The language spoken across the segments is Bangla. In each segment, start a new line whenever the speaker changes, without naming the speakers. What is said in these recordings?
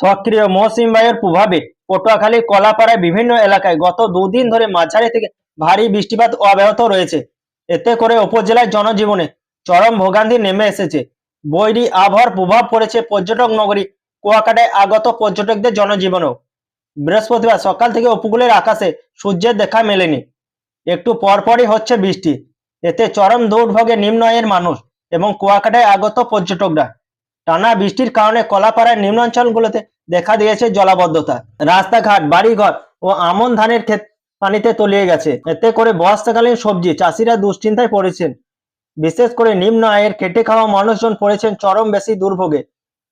সক্রিয় মৌসুমী বায়ুর প্রভাবে পটুয়াখালী, কলাপাড়ায় বিভিন্ন এলাকায় গত দুদিন ধরে মাঝারি থেকে ভারী বৃষ্টিপাত অব্যাহত রয়েছে। এতে করে উপজেলার জনজীবনে চরম ভোগান্তি নেমে এসেছে। বৈরী আবহাওয়ার প্রভাব পড়েছে পর্যটক নগরী কুয়াকাটায় আগত পর্যটকদের জনজীবনেও। বৃহস্পতিবার সকাল থেকে উপকূলের আকাশে সূর্যের দেখা মেলেনি। একটু পরপরই হচ্ছে বৃষ্টি। এতে চরম দুর্ভোগে নিম্ন আয়ের মানুষ এবং কুয়াকাটায় আগত পর্যটকরা টানা বৃষ্টির কারণে কলাপাড়ার নিম্নাঞ্চলগুলোতে দেখা দিয়েছে জলাবদ্ধতা। রাস্তাঘাট, বাড়িঘর ও আমন ধানের ক্ষেত পানিতে তলিয়ে গেছে। এতে করে বর্ষাকালীন সবজি চাষিরা দুশ্চিন্তায় পড়েছেন। বিশেষ করে নিম্ন আয়ের খেটে খাওয়া মানুষজন পড়েছেন চরম বেশি দুর্ভোগে।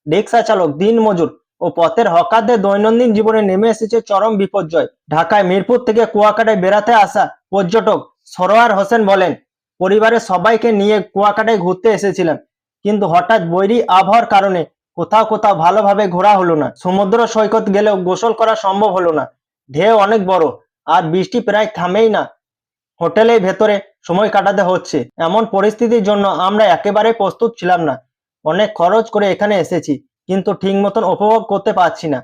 রিক্সা চালক, দিন মজুর ও পথের হকারদের দৈনন্দিন জীবনে নেমে এসেছে চরম বিপর্যয়। ঢাকায় মিরপুর থেকে কুয়াকাটায় বেড়াতে আসা পর্যটক সরোয়ার হোসেন বলেন, পরিবারের সবাইকে নিয়ে কুয়াকাটায় ঘুরতে এসেছিলাম কিন্তু হঠাৎ বৈরী আবহাওয়ার কারণে কোথাও কোথাও ভালোভাবে ঘোরা হলো না। সমুদ্র সৈকত গেলেও গোসল করা সম্ভব হলো না। ঢেউ অনেক বড়, আর বৃষ্টি প্রায় থামেই না। হোটেলের ভেতরে সময় কাটাতে হচ্ছে। এমন পরিস্থিতির জন্য আমরা একেবারে প্রস্তুত ছিলাম না। অনেক খরচ করে এখানে এসেছি, কিন্তু ঠিক মতন উপভোগ করতে পারছি না।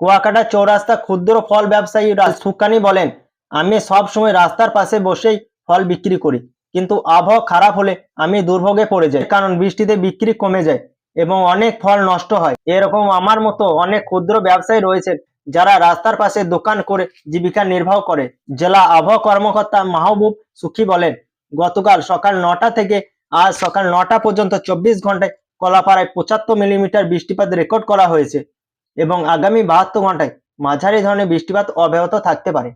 কুয়াকাটা চৌরাস্তা ক্ষুদ্র ফল ব্যবসায়ী রাজ সুকানি বলেন, আমি সব সময় রাস্তার পাশে বসেই ফল বিক্রি করি। কিন্তু আবহাওয়া খারাপ হলে আমি দুর্ভোগে পড়ে যাই, কারণ বৃষ্টিতে বিক্রি কমে যায় এবং অনেক ফল নষ্ট হয়। এরকম আমার মতো অনেক ক্ষুদ্র ব্যবসায়ী রয়েছে যারা রাস্তার পাশে দোকান করে জীবিকা নির্বাহ করে। জেলা আবহাওয়া কর্মকর্তা মাহবুব সুখী বলেন, গতকাল সকাল নটা থেকে আজ সকাল নটা পর্যন্ত চব্বিশ ঘন্টায় কলাপাড়ায় পঁচাত্তর মিলিমিটার বৃষ্টিপাত রেকর্ড করা হয়েছে এবং আগামী বাহাত্তর ঘন্টায় মাঝারি ধরনের বৃষ্টিপাত অব্যাহত থাকতে পারে।